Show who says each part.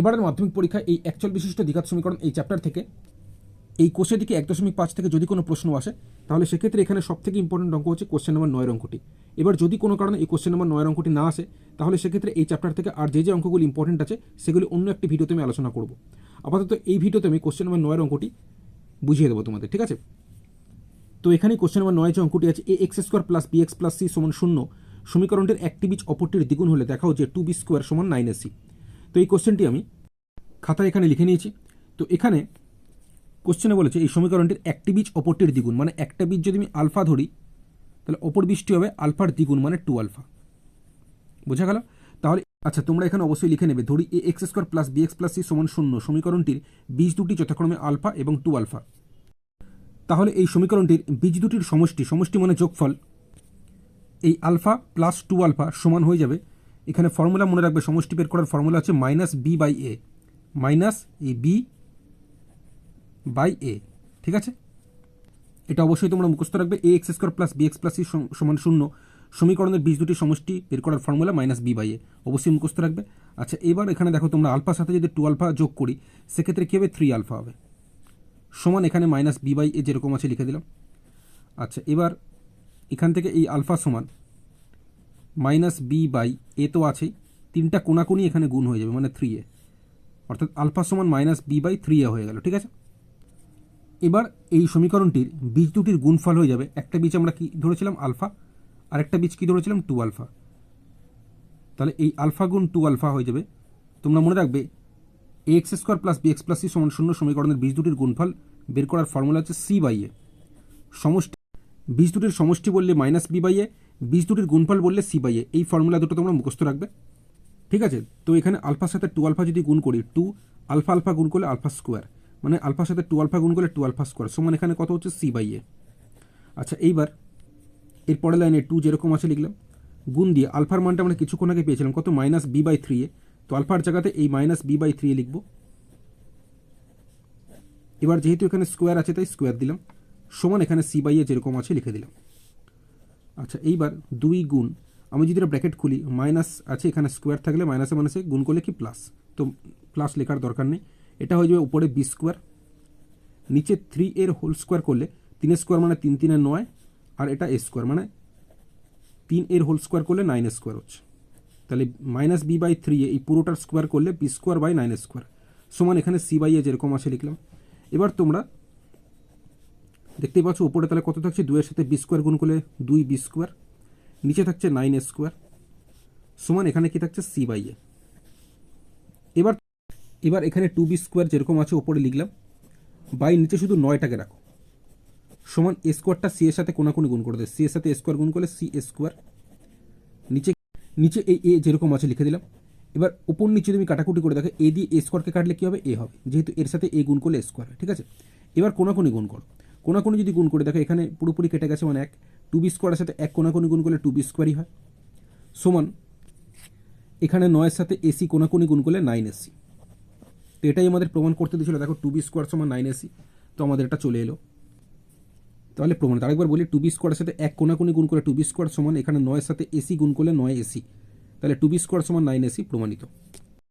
Speaker 1: এবারের মাধ্যমিক পরীক্ষায় এই একচল বিশিষ্ট দ্বিঘাত সমীকরণ এই চ্যাপ্টার থেকে, এই কোষের দিকে এক দশমিক পাঁচ থেকে যদি কোনো প্রশ্ন আসে, তাহলে সেক্ষেত্রে এখানে সব থেকে ইম্পর্টেন্ট অঙ্ক হচ্ছে কোশ্চেন নাম্বার নয় অঙ্কটি। এবার যদি কোনো কারণে এই কোশ্চেন নাম্বার নয় অঙ্কটি না আসে, তাহলে সেক্ষেত্রে এই চ্যাপ্টার থেকে আর যে যে অঙ্কগুলি ইম্পর্টেন্ট আছে, সেগুলি অন্য একটি ভিডিওতে আমি আলোচনা করব। আপাতত এই ভিডিওতে আমি কোশ্চেন নাম্বার নয়ের অঙ্কটি বুঝিয়ে দেবো তোমাদের, ঠিক আছে? তো এখানে কোশ্চেন নাম্বার নয় যে অঙ্কটি আছে a x square plus b x plus c সমান শূন্য, সমীকরণটির একটি বীজ অপরটির দ্বিগুণ হলে দেখাও যে টু বি স্কোয়ার সমান নাইন এসি তো এই কোশ্চেনটি আমি খাতায় এখানে লিখে নিয়েছি। তো এখানে কোশ্চেনে বলেছে, এই সমীকরণটির একটি বীজ অপরটির দ্বিগুণ মানে একটা বীজ যদি আমি আলফা ধরি, তাহলে অপর বীজটি হবে আলফার দ্বিগুণ মানে টু আলফা। বোঝা গেল? তাহলে আচ্ছা তোমরা এখানে অবশ্যই লিখে নেবে, ধরি a x square plus b x plus c সমান শূন্য, সমীকরণটির বীজ দুটি যথাক্রমে আলফা এবং টু আলফা। তাহলে এই সমীকরণটির বীজ দুটির সমষ্টি সমষ্টি মানে যোগফল, এই আলফা প্লাস টু আলফা সমান হয়ে যাবে এখানে ফর্মুলা মনে রাখবে, সমষ্টি বের করার ফর্মুলা হচ্ছে minus b by a minus এই বি বাই এ ঠিক আছে? এটা অবশ্যই তোমরা মুখস্থ রাখবে a x square plus b x plus c সমান শূন্য। সমীকরণের বীজ দুটি সমষ্টি বের করার formula minus b by a অবশ্যই মুখস্থ রাখবে। আচ্ছা এবার এখানে দেখো তোমরা আলফার সাথে যদি টু আলফা যোগ করি, সেক্ষেত্রে কী হবে? থ্রি আলফা হবে। সমান এখানে মাইনাস বি বাই এ যেরকম আছে লিখে দিলাম। আচ্ছা এবার এখান থেকে এই আলফা সমান মাইনাস বি বাই এ তো আছেই। তিনটা কোনাকুনি এখানে গুণ হয়ে যাবে মানে থ্রি এ অর্থাৎ আলফা সমান minus b by three a হয়ে গেল, ঠিক আছে? এবার এই সমীকরণটির বীজ দুটির গুণফল হয়ে যাবে। একটা বীজ আমরা কি ধরেছিলাম? আলফা আর একটা বীজ কি ধরেছিলাম? টু আলফা তাহলে এই আলফা গুণ টু আলফা হয়ে যাবে। তোমরা মনে রাখবে a x square plus b x plus c সমান শূন্য সমীকরণের বীজ দুটির গুণফল বের করার ফর্মুলা হচ্ছে সি বাই এ সমষ্টি বীজ দুটির সমষ্টি বললে মাইনাস বি বাই এ বীজ দুটির গুণফল বললে সি বাই এ। এই ফর্মুলা দুটো তোমরা মুখস্থ রাখবে। ঠিক আছে? তো এখানে আলফার সাথে টু আলফা যদি গুণ করি, টু আলফা আলফা গুণ করলে আলফা স্কোয়ার। মানে আলফার সাথে টু আলফা গুণ করলে টু আলফা স্কোয়ার। সমান এখানে কত হচ্ছে? C by a. আচ্ছা এইবার এর পরের লাইনে টু যেরকম আছে লিখলাম। গুণ দিয়ে আলফার মানটা আমরা কিছুক্ষণ আগে পেয়েছিলাম। কত? Minus b by three a. তো আলফার জায়গাতে এই minus b by three a লিখব। এবার যেহেতু এখানে স্কোয়ার আছে, তাই স্কোয়ার দিলাম। সমান এখানে সি বাই এ যেরকম আছে লিখে দিলাম। আচ্ছা এইবার দুই গুণ। আমি যদি ব্র্যাকেট খুলি মাইনাস আছে, এখানে স্কোয়ার থাকলে মাইনাসে মাইনাসে গুণ করলে কি প্লাস তো প্লাস লেখার দরকার নেই। এটা হয়ে যাবে উপরে বি স্কোয়ার নিচে থ্রি এর হোল স্কোয়ার করলে তিনের স্কোয়ার মানে তিন, তিনের নয়, আর এটা এ স্কোয়ার মানে তিন এর হোল স্কোয়ার করলে নাইন স্কোয়ার হচ্ছে। তাহলে মাইনাস বি বাই থ্রি এই পুরোটার স্কোয়ার করলে b square by nine square সমান এখানে সি বাই এ যেরকম আছে লিখলাম। এবার তোমরা দেখতেই পাচ্ছ, উপরে তাহলে কত থাকছে? দুইয়ের সাথে বি স্কোয়ার গুণ করলে দুই বি স্কোয়ার নিচে থাকছে নাইন স্কোয়ার সমান এখানে কি থাকছে? সি বাই এ এবার এবার এখানে টু বি স্কোয়ার যেরকম আছে ওপরে লিখলাম বাই নিচে শুধু নয়টাকে রাখো, সমান এ স্কোয়ারটা সি এর সাথে কোনাকুনি গুণ করে দেয় সি এর সাথে স্কোয়ার গুণ করলে সি স্কোয়ার নিচে নিচে এই এ যেরকম আছে লিখে দিলাম, এবার উপর নিচে তুমি কাটাকুটি করে দেখো এ দিয়ে এ স্কোয়ারকে কাটলে কী হবে? এ হবে, যেহেতু এর সাথে এ গুণ করলে স্কোয়ার ঠিক আছে? এবার কোনাকুনি গুণ করো কোনাকুনি যদি গুণ করে দেখো, এখানে পুরোপুরি কেটে গেছে মানে এক টু বি স্কোয়ারের সাথে এক কোনাকুনি গুণ করলে টু বি স্কোয়ারই হয়। সমান, এখানে নয়ের সাথে এসি কোনাকুনি গুণ করলে নাইন এসি তো এটাই আমাদের প্রমাণ করতে দিয়েছিল, দেখো টু বি স্কোয়ার সমান নাইন এসি তো আমাদের এটা চলে এলো। তাহলে প্রমাণ, আরেকবার বলি টু বি স্কোয়ারের সাথে এক কোনাকুনি গুণ করে টু বি স্কোয়ার সমান, এখানে নয়ের সাথে এসি গুণ করলে নয় এসি তাহলে টু বি স্কোয়ার সমান নাইন এসি প্রমাণিত।